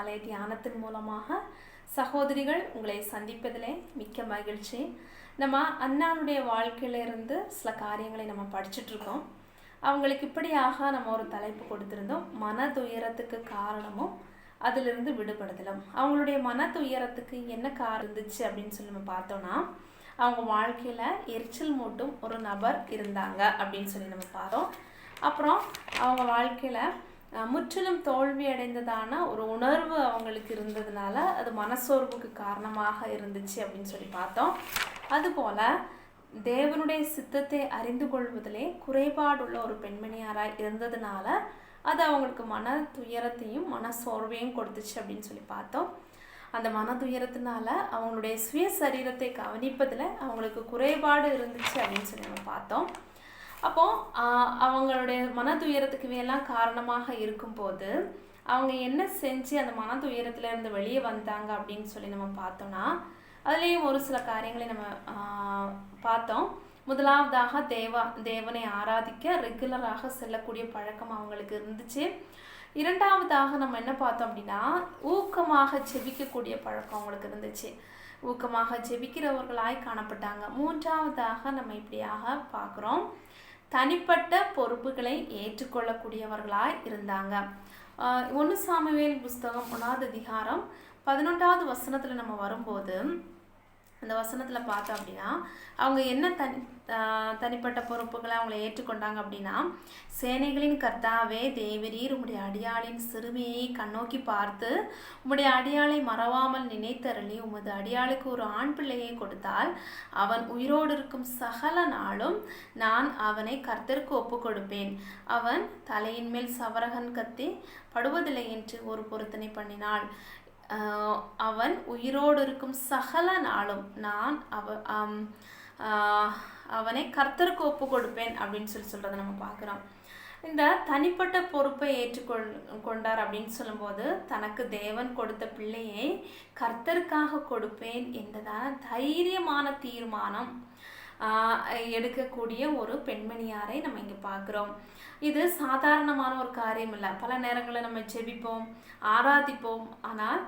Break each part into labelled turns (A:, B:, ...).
A: காலை தியானத்தின் மூலமாக சகோதரிகள் உங்களை சந்திப்பதிலே மிக்க மகிழ்ச்சி. நம்ம அண்ணானுடைய வாழ்க்கையிலிருந்து சில காரியங்களை நம்ம படிச்சுட்ருக்கோம் அவங்களுக்கு இப்படியாக நம்ம ஒரு தலைப்பு கொடுத்துருந்தோம். மன துயரத்துக்கு காரணமும் அதிலிருந்து விடுபடுதலும். அவங்களுடைய மன துயரத்துக்கு என்ன காரணம் இருந்துச்சு அப்படின்னு சொல்லி நம்ம பார்த்தோன்னா அவங்க வாழ்க்கையில் எரிச்சல் மூட்டும் ஒரு நபர் இருந்தாங்க அப்படின்னு சொல்லி நம்ம பார்த்தோம். அப்புறம் அவங்க வாழ்க்கையில் முற்றிலும் தோல்வி அடைந்ததான ஒரு உணர்வு அவங்களுக்கு இருந்ததுனால அது மனசோர்வுக்கு காரணமாக இருந்துச்சு அப்படின்னு சொல்லி பார்த்தோம். அதுபோல் தேவனுடைய சித்தத்தை அறிந்து கொள்வதிலே குறைபாடுள்ள ஒரு பெண்மணியாராக இருந்ததுனால அது அவங்களுக்கு மன துயரத்தையும் மன சோர்வையும் கொடுத்துச்சு அப்படின்னு சொல்லி பார்த்தோம். அந்த மன துயரத்தினால அவங்களுடைய சுய சரீரத்தை கவனிப்பதில் அவங்களுக்கு குறைபாடு இருந்துச்சு அப்படின்னு சொல்லி நம்ம பார்த்தோம். அப்போது அவங்களுடைய மன துயரத்துக்கு எல்லாம் காரணமாக இருக்கும்போது அவங்க என்ன செஞ்சு அந்த மன துயரத்துலேருந்து வெளியே வந்தாங்க அப்படின்னு சொல்லி நம்ம பார்த்தோம்னா அதுலேயும் ஒரு சில காரியங்களை நம்ம பார்த்தோம். முதலாவதாக தேவா தேவனை ஆராதிக்க ரெகுலராக செல்லக்கூடிய பழக்கம் அவங்களுக்கு இருந்துச்சு. இரண்டாவதாக நம்ம என்ன பார்த்தோம் அப்படின்னா ஊக்கமாக ஜெபிக்கக்கூடிய பழக்கம் அவங்களுக்கு இருந்துச்சு. ஊக்கமாக ஜெபிக்கிறவர்களாய் காணப்பட்டாங்க. மூன்றாவதாக நம்ம இப்படியாக பார்க்குறோம். தனிப்பட்ட பொறுப்புகளை ஏற்றுக்கொள்ளக்கூடியவர்களாய் இருந்தாங்க. ஒன்று சாமுவேல் புஸ்தகம் ஒன்றாவது அதிகாரம் பதினொன்றாவது வசனத்தில் நம்ம வரும்போது அந்த வசனத்தில் பார்த்தோம் அப்படின்னா அவங்க என்ன தனி தனிப்பட்ட பொறுப்புகளை அவங்கள ஏற்றுக்கொண்டாங்க அப்படின்னா சேனைகளின் கர்த்தாவே தேவரீர் உம்முடைய அடியாளின் சிறுமியை கண்ணோக்கி பார்த்து உம்முடைய அடியாளை மறவாமல் நினைத்தருளி உமது அடியாளுக்கு ஒரு ஆண் பிள்ளையை கொடுத்தால் அவன் உயிரோடு இருக்கும் சகல நாளும் நான் அவனை கர்த்தருக்கு ஒப்பு கொடுப்பேன் அவன் தலையின் மேல் சவரகன் கத்தி படுவதில்லை என்று ஒரு பொருத்தனை பண்ணினாள். அவன் உயிரோடு இருக்கும் சகல நாளும் நான் அவ அவனை கர்த்தருக்கு ஒப்பு கொடுப்பேன் அப்படின்னு சொல்லி சொல்கிறத நம்ம பார்க்குறோம். இந்த தனிப்பட்ட பொறுப்பை ஏற்றுக்கொள் கொண்டார் அப்படின்னு சொல்லும்போது தனக்கு தேவன் கொடுத்த பிள்ளையை கர்த்தருக்காக கொடுப்பேன் என்பதான தைரியமான தீர்மானம். எடுக்கக்கூடிய ஒரு பெண்மணியாரை நம்ம இங்கே பார்க்குறோம். இது சாதாரணமான ஒரு காரியம் இல்லை பல நேரங்களில் நம்ம ஜெபிப்போம் ஆராதிப்போம். ஆனால்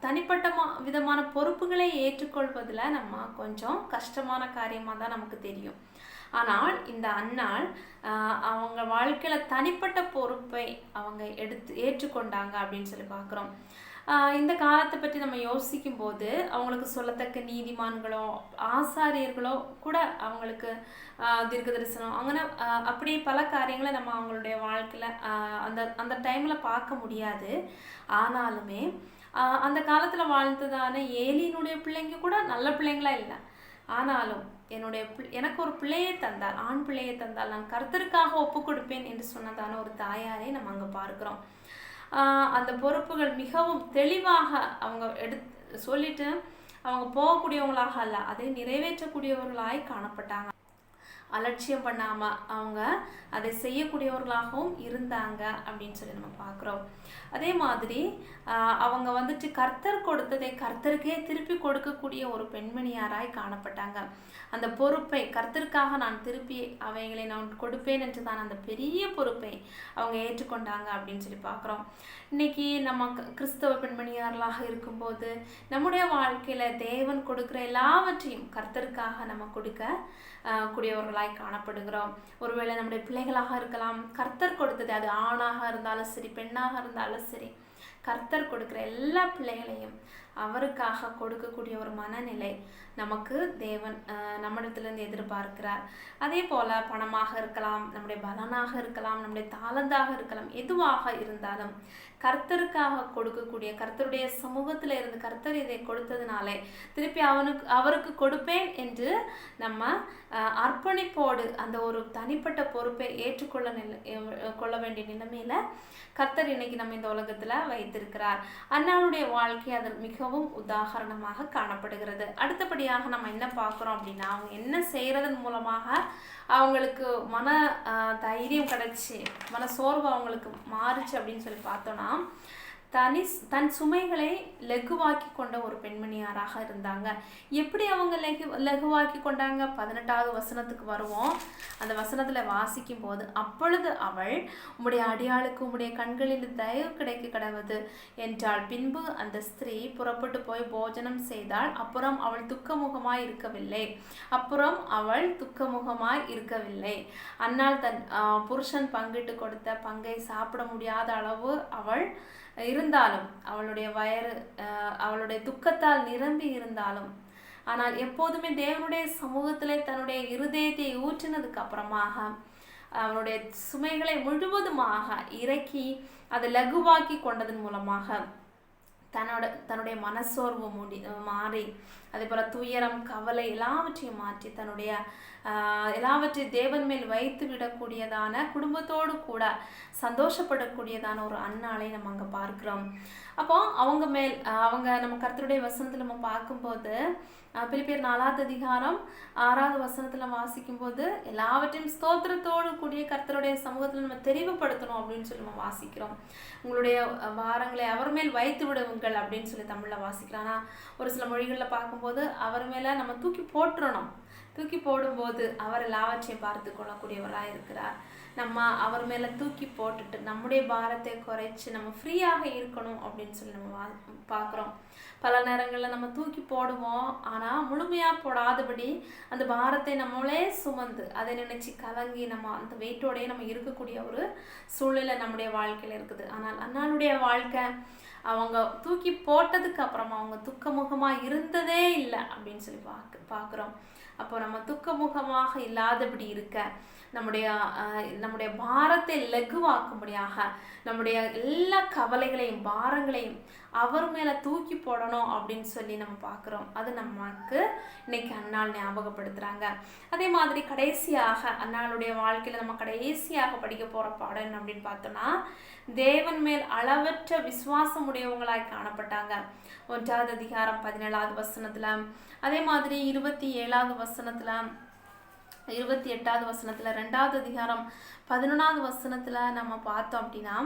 A: தனிப்பட்ட மா- விதமான பொறுப்புகளை ஏற்றுக்கொள்வதில் நம்ம கொஞ்சம் கஷ்டமான காரியமாக தான் நமக்கு தெரியும். ஆனால் இந்த அன்னாள் அவங்க வாழ்க்கையில் தனிப்பட்ட பொறுப்பை அவங்க எடுத்து ஏற்றுக்கொண்டாங்க அப்படின்னு சொல்லி பார்க்குறோம். இந்த காலத்தை பற்றி நம்ம யோசிக்கும் போது அவங்களுக்கு சொல்லத்தக்க நீதிமான்களோ ஆசாரியர்களோ கூட அவங்களுக்கு தீர்க்க தரிசனம் அங்கே அப்படி பல காரியங்களை நம்ம அவங்களுடைய வாழ்க்கையில் அந்த அந்த டைமில் பார்க்க முடியாது. ஆனாலுமே அந்த காலத்தில் வாழ்ந்ததான ஏலியினுடைய பிள்ளைங்க கூட நல்ல பிள்ளைங்களா இல்லை. ஆனாலும் என்னுடைய எனக்கு ஒரு பிள்ளையை தந்தார் ஆண் பிள்ளையை தந்தால் நான் கருத்தருக்காக ஒப்பு கொடுப்பேன் என்று சொன்னதான ஒரு தாயாரை நம்ம அங்கே பார்க்குறோம். அந்த பொறுப்புகள் மிகவும் தெளிவாக அவங்க எடுத்து சொல்லிட்டு அவங்க போகக்கூடியவங்களாக அல்ல அதை நிறைவேற்றக்கூடியவர்களாய் காணப்பட்டாங்க. அலட்சியம் பண்ணாமல் அவங்க அதை செய்யக்கூடியவர்களாகவும் இருந்தாங்க அப்படின்னு சொல்லி நம்ம பார்க்குறோம். அதே மாதிரி அவங்க வந்துட்டு கர்த்தர் கொடுத்ததை கர்த்தருக்கே திருப்பி கொடுக்கக்கூடிய ஒரு பெண்மணியாராய் காணப்பட்டாங்க. அந்த பொறுப்பை கர்த்தருக்காக நான் திருப்பி அவைகளை நான் கொடுப்பேன் என்று தான் அந்த பெரிய பொறுப்பை அவங்க ஏற்றுக்கொண்டாங்க அப்படின்னு சொல்லி பார்க்குறோம். இன்னைக்கு நம்ம கிறிஸ்தவ பெண்மணியார்களாக இருக்கும்போது நம்முடைய வாழ்க்கையில் தேவன் கொடுக்குற எல்லாவற்றையும் கர்த்தருக்காக நம்ம கொடுக்க கூடியவர்களாக பிள்ளைகளாய் காணப்படுகிறோம். ஒருவேளை நம்முடைய பிள்ளைகளாக இருக்கலாம் கர்த்தர் கொடுத்தது அது ஆணாக இருந்தாலும் சரி பெண்ணாக இருந்தாலும் சரி கர்த்தர் கொடுக்கிற எல்லா பிள்ளைகளையும் அவருக்காக கொடுக்கக்கூடிய ஒரு மனநிலை நமக்கு தேவன் நம்மிடத்துலேருந்து எதிர்பார்க்கிறார். அதே போல் பணமாக இருக்கலாம் நம்முடைய பலனாக இருக்கலாம் நம்முடைய தாளந்தாக இருக்கலாம் எதுவாக இருந்தாலும் கர்த்தருக்காக கொடுக்கக்கூடிய கர்த்தருடைய சமூகத்தில் இருந்து கர்த்தர் இதை கொடுத்ததுனாலே திருப்பி அவனுக்கு அவருக்கு கொடுப்பேன் என்று நம்ம அர்ப்பணிப்போடு அந்த ஒரு தனிப்பட்ட பொறுப்பை ஏற்றுக்கொள்ள நில கொள்ள வேண்டிய நிலைமையில் கர்த்தர் இன்னைக்கு நம்ம இந்த உலகத்தில் வைத்திருக்கிறார். அன்னாளுடைய வாழ்க்கை அதன் மிகவும் உதாகரணமாக காணப்படுகிறது. அடுத்தபடி அடுத்தபடியாக நம்ம என்ன பார்க்குறோம் அப்படின்னா அவங்க என்ன செய்யறதன் மூலமாக அவங்களுக்கு மன தைரியம் கிடச்சி மன சோர்வு அவங்களுக்கு மாறுச்சு அப்படின்னு சொல்லி பார்த்தோம்னா தனி தன் சுமைகளை லகுவாக்கி கொண்ட ஒரு பெண்மணியாராக இருந்தாங்க. எப்படி அவங்க லகு லகுவாக்கி கொண்டாங்க? பதினெட்டாவது வசனத்துக்கு வருவோம். அந்த வசனத்தில் வாசிக்கும் போது அப்பொழுது அவள் உம்முடைய அடியாளுக்கு உம்முடைய கண்களில் தயவு கிடைக்க கிடவது என்றாள். பின்பு அந்த ஸ்திரீ புறப்பட்டு போய் போஜனம் செய்தாள். அப்புறம் அவள் துக்கமுகமாய் இருக்கவில்லை. அப்புறம் அவள் துக்கமுகமாய் இருக்கவில்லை. அன்னால் தன் புருஷன் பங்கிட்டு கொடுத்த பங்கை சாப்பிட முடியாத அளவு அவள் இரு இருந்தாலும் அவளுடைய வயறு அவளுடைய துக்கத்தால் நிரம்பி இருந்தாலும் ஆனால் எப்போதுமே தேவனுடைய சமூகத்திலே தன்னுடைய இருதயத்தை ஊற்றினதுக்கு அப்புறமாக அவனுடைய சுமைகளை முழுவதுமாக இறக்கி அதை லகுவாக்கி கொண்டதன் மூலமாக தன்னோட தன்னுடைய மனசோர்வு முடி மாறி அதே போல் துயரம் கவலை எல்லாவற்றையும் மாற்றி தன்னுடைய எல்லாவற்றையும் தேவன் மேல் வைத்து விடக்கூடியதான குடும்பத்தோடு கூட சந்தோஷப்படக்கூடியதான ஒரு அன்னாலை நம்ம அங்கே பார்க்குறோம். அப்போ அவங்க மேல் அவங்க நம்ம கருத்துடைய வசனத்தில் நம்ம பார்க்கும்போது பிலிப்பேர் நாலாவது அதிகாரம் ஆறாவது வசனத்தில் வாசிக்கும்போது எல்லாவற்றையும் ஸ்தோத்திரத்தோடு கூடிய கர்த்தருடைய சமூகத்தில் நம்ம தெரிவுபடுத்தணும் அப்படின்னு சொல்லி நம்ம வாசிக்கிறோம். உங்களுடைய வாரங்களை அவர் மேல் வைத்து விடுவுங்கள் அப்படின்னு சொல்லி தமிழில் வாசிக்கிறோம் ஆனால் ஒரு சில மொழிகளில் பார்க்கும்போது அவர் மேலே நம்ம தூக்கி போட்டுறணும். தூக்கி போடும்போது அவர் எல்லாவற்றையும் பார்த்து கொள்ளக்கூடியவராக இருக்கிறார். நம்ம அவர் மேலே தூக்கி போட்டுட்டு நம்முடைய பாரத்தை குறைச்சி நம்ம ஃப்ரீயாக இருக்கணும் அப்படின்னு சொல்லி நம்ம வா பார்க்குறோம். பல நேரங்களில் நம்ம தூக்கி போடுவோம். ஆனால் முழுமையாக போடாதபடி அந்த பாரத்தை நம்மளே சுமந்து அதை நினச்சி கலங்கி நம்ம அந்த வெயிட்டோடையே நம்ம இருக்கக்கூடிய ஒரு சூழ்நிலை நம்முடைய வாழ்க்கையில் இருக்குது. ஆனால் அண்ணாளுடைய வாழ்க்கை அவங்க தூக்கி போட்டதுக்கு அப்புறமா அவங்க துக்கமுகமாக இருந்ததே இல்லை அப்படின்னு சொல்லி பார்க்க பார்க்குறோம். அப்போ நம்ம துக்கமுகமாக இல்லாதபடி இருக்க நம்முடைய நம்முடைய பாரத்தை லகுவாக்கும்படியாக நம்முடைய எல்லா கவலைகளையும் பாரங்களையும் அவர் மேலே தூக்கி போடணும் அப்படின்னு சொல்லி நம்ம பார்க்குறோம். அது நமக்கு இன்னைக்கு அண்ணாள் ஞாபகப்படுத்துகிறாங்க அதே மாதிரி கடைசியாக அண்ணாளுடைய வாழ்க்கையில் நம்ம கடைசியாக படிக்க போகிற பாடம் என்ன அப்படின்னு பார்த்தோன்னா தேவன் மேல் அளவற்ற விசுவாசம் உடையவங்களாய் காணப்பட்டாங்க. ஒன்றாவது அதிகாரம் பதினேழாவது வசனத்தில் அதே மாதிரி இருபத்தி ஏழாவது வசனத்தில் இருபத்தி எட்டாவது வசனத்தில் ரெண்டாவது அதிகாரம் பதினொன்றாவது வசனத்தில் நம்ம பார்த்தோம் அப்படின்னா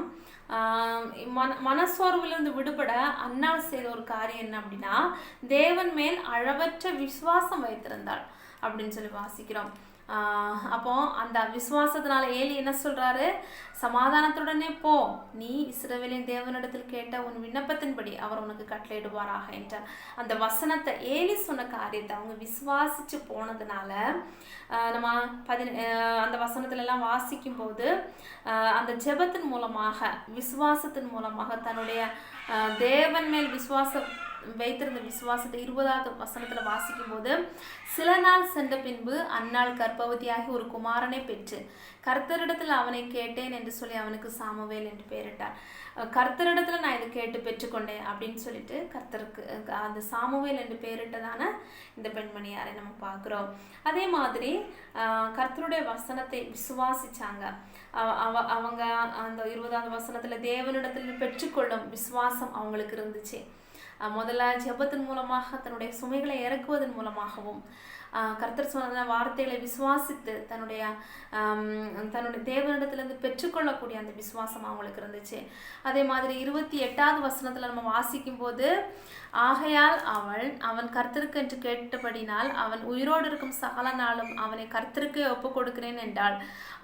A: மன மனசோர்விலிருந்து விடுபட அன்னாள் செய்த ஒரு காரியம் என்ன அப்படின்னா தேவன் மேல் அளவற்ற விசுவாசம் வைத்திருந்தாள் அப்படின்னு சொல்லி வாசிக்கிறோம். அப்போ அந்த விசுவாசத்தினால ஏலி என்ன சொல்கிறாரு சமாதானத்துடனே போ. நீ இஸ்ரவேலின் தேவனிடத்தில் கேட்ட உன் விண்ணப்பத்தின்படி அவர் உனக்கு கட்டளையிடுவாராக என்றார். அந்த வசனத்தை ஏலி சொன்ன காரியத்தை அவங்க விசுவாசிச்சு போனதுனால நம்ம பதி அந்த வசனத்துலலாம் வாசிக்கும் போது அந்த ஜெபத்தின் மூலமாக விசுவாசத்தின் மூலமாக தன்னுடைய தேவன் மேல் விசுவாசம் வைத்திருந்த விசுவாசத்தை இருபதாவது வசனத்தில் வாசிக்கும் போது சில நாள் சென்ற பின்பு அன்னாள் கர்ப்பவதியாகி ஒரு குமாரனை பெற்று கர்த்தரிடத்தில் அவனை கேட்டேன் என்று சொல்லி அவனுக்கு சாமுவேல் என்று பெயரிட்டார். கர்த்தரிடத்தில் நான் இதை கேட்டு பெற்றுக்கொண்டேன் அப்படின்னு சொல்லிட்டு கர்த்தருக்கு அந்த சாமுவேல் என்று பெயரிட்டதான இந்த பெண்மணியாரை நம்ம பார்க்குறோம். அதே மாதிரி கர்த்தருடைய வசனத்தை விசுவாசிச்சாங்க. அவ அவங்க அந்த இருபதாவது வசனத்தில் தேவனிடத்தில் பெற்றுக்கொள்ளும் விசுவாசம் அவங்களுக்கு இருந்துச்சு. முதல்ல ஜெபத்தின் மூலமாக தன்னுடைய சுமைகளை இறக்குவதன் மூலமாகவும் கர்த்தர் சொன்ன வார்த்தைகளை விசுவாசித்து தன்னுடைய தன்னுடைய தேவனிடத்திலிருந்து பெற்றுக்கொள்ளக்கூடிய அந்த விசுவாசம் அவங்களுக்கு இருந்துச்சு. அதே மாதிரி இருபத்தி எட்டாவது வசனத்தில் நம்ம வாசிக்கும் போது ஆகையால் அவள் அவன் கர்த்தருக்கு என்று கேட்டபடினால் அவன் உயிரோடு இருக்கும் சகல நாளும் அவனை கர்த்தருக்கு ஒப்பு கொடுக்கிறேன் என்றால்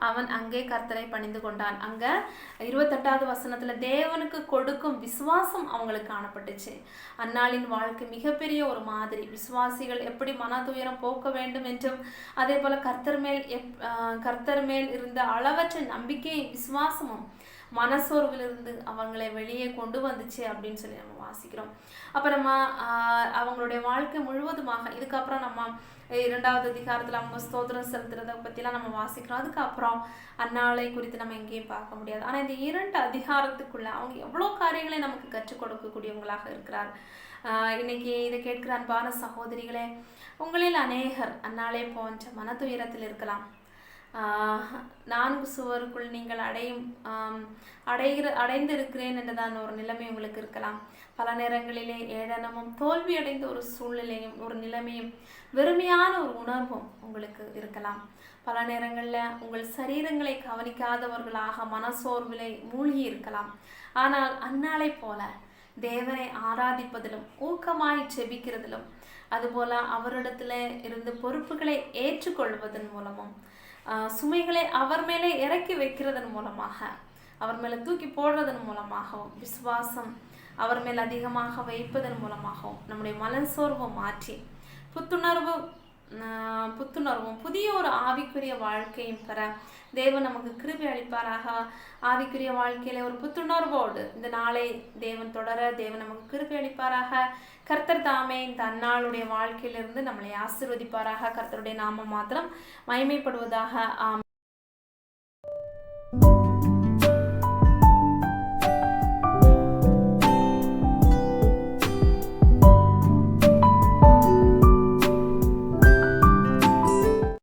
A: அவன் அங்கே கர்த்தரை பணிந்து கொண்டான். அங்க இருபத்தெட்டாவது வசனத்துல தேவனுக்கு கொடுக்கும் விசுவாசம் அவங்களுக்கு காணப்பட்டுச்சு. அந்நாளின் வாழ்க்கை மிகப்பெரிய ஒரு மாதிரி. விசுவாசிகள் எப்படி மன துயரம் போக்க வேண்டும் என்றும் அதே போல கர்த்தர் மேல் எப் கர்த்தர் மேல் இருந்த அளவற்ற நம்பிக்கை விசுவாசமும் மனசோர்விலிருந்து அவங்களை வெளியே கொண்டு வந்துச்சு அப்படின்னு சொல்லி நம்ம வாசிக்கிறோம். அப்புறமா அவங்களுடைய வாழ்க்கை முழுவதுமாக இதுக்கப்புறம் நம்ம இரண்டாவது அதிகாரத்தில் அவங்க ஸ்தோத்திரம் செலுத்துறதை பற்றிலாம் நம்ம வாசிக்கிறோம். அதுக்கப்புறம் அன்னாலை குறித்து நம்ம எங்கேயும் பார்க்க முடியாது. ஆனால் இந்த இரண்டு அதிகாரத்துக்குள்ளே அவங்க எவ்வளோ காரியங்களை நமக்கு கற்றுக் கொடுக்கக்கூடியவங்களாக இருக்கிறார். இன்னைக்கு இதை கேட்கிற அன்பான சகோதரிகளே உங்களில் அநேகர் அன்னாலே போன்ற மன துயரத்தில் இருக்கலாம். நான்கு சுவருக்குள் நீங்கள் அடையும் அடைகிற அடைந்திருக்கிறேன் என்றுதான் ஒரு நிலைமை உங்களுக்கு இருக்கலாம். பல நேரங்களிலே ஏளனமும் தோல்வியடைந்த ஒரு சூழ்நிலையும் ஒரு நிலைமையும் வெறுமையான ஒரு உணர்வும் உங்களுக்கு இருக்கலாம். பல நேரங்களில் உங்கள் சரீரங்களை கவனிக்காதவர்களாக மனசோர்விலை மூழ்கி இருக்கலாம். ஆனால் அந்நாளை போல தேவனை ஆராதிப்பதிலும் ஊக்கமாய் செபிக்கிறதிலும் அதுபோல அவரிடத்துல இருந்து பொறுப்புகளை ஏற்றுக்கொள்வதன் மூலமும் சுமைகளை அவர் மேலே இறக்கி வைக்கிறதன் மூலமாக அவர் மேலே தூக்கி போடுறதன் மூலமாகவும் விசுவாசம் அவர் மேல் அதிகமாக வைப்பதன் மூலமாகவும் நம்முடைய மனசோர்வை மாற்றி புத்துணர்வு புத்துணர்வும் புதிய ஒரு ஆவிக்குரிய வாழ்க்கையும் பெற தேவன் நமக்கு கிருபை அளிப்பாராக. ஆவிக்குரிய வாழ்க்கையில ஒரு புத்துணர்வோடு இந்த நாளை தேவன் தொடர தேவன் நமக்கு கிருபை அளிப்பாராக. கர்த்தர் தாமே இந்த அன்னாளுடைய வாழ்க்கையிலிருந்து நம்மளை ஆசிர்வதிப்பாராக. கர்த்தருடைய நாம மாத்திரம் மயமைப்படுவதாக ஆம்